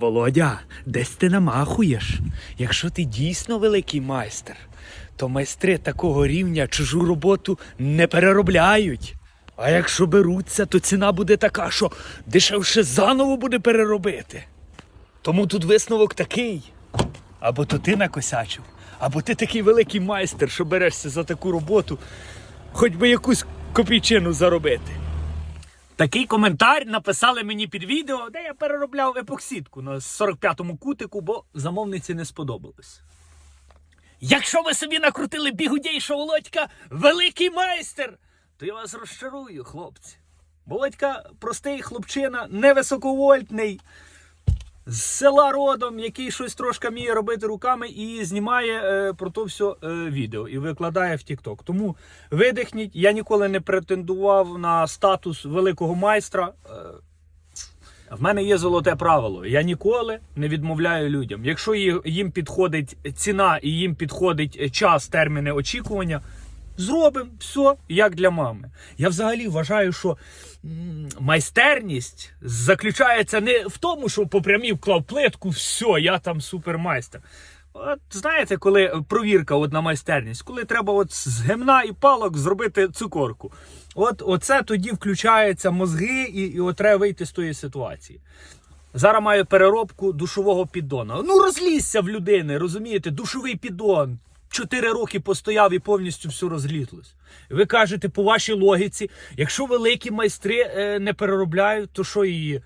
Володя, десь ти намахуєш. Якщо ти дійсно великий майстер, то майстри такого рівня чужу роботу не переробляють. А якщо беруться, то ціна буде така, що дешевше заново буде переробити. Тому тут висновок такий. Або то ти накосячив, або ти такий великий майстер, що берешся за таку роботу, хоч би якусь копійчину заробити. Такий коментар написали мені під відео, де я переробляв епоксидку на 45-му кутику, бо замовниці не сподобалось. Якщо ви собі накрутили бігудей, що Володька великий майстер, то я вас розчарую, хлопці. Володька простий хлопчина, невисоковольтний, з села родом, який щось трошки вміє робити руками і знімає е, про то все е, відео і викладає в TikTok. Тому видихніть, я ніколи не претендував на статус великого майстра. Е, в мене є золоте правило. Я ніколи не відмовляю людям. Якщо їм підходить ціна і їм підходить час, терміни очікування, зробимо все як для мами. Я взагалі вважаю, що майстерність заключається не в тому, що по прямій вклав плитку, все, я там супермайстер. От знаєте, коли провірка от на майстерність, коли треба от з гемна і палок зробити цукорку. От оце тоді включаються мозги, і, і от треба вийти з тої ситуації. Зараз маю переробку душового піддона. Ну розлізся в людини, розумієте, душовий піддон. Чотири роки постояв і повністю все розлізлось. Ви кажете, по вашій логіці, якщо великі майстри е, не переробляють, то що її?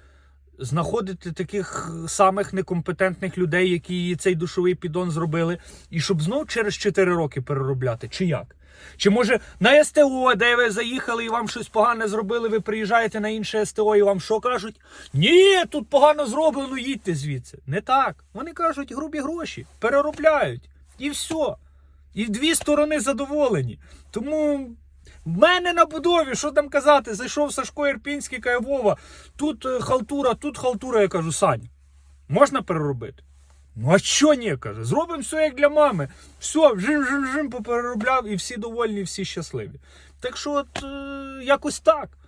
знаходити таких самих некомпетентних людей, які цей душовий піддон зробили, і щоб знов через 4 роки переробляти, чи як? Чи може на СТО, де ви заїхали і вам щось погане зробили, ви приїжджаєте на інше СТО і вам що кажуть? Ні, тут погано зроблено, їдьте звідси. Не так. Вони кажуть грубі гроші, переробляють. І все. І дві сторони задоволені. Тому в мене на будові, що там казати, зайшов Сашко Ірпінський, каже, Вова, тут е, халтура, тут халтура. Я кажу, Сань, можна переробити? Ну а що ні, каже, зробимо все як для мами. Все, жим, жим, жим попереробляв, і всі довольні, всі щасливі. Так що, от е, якось так.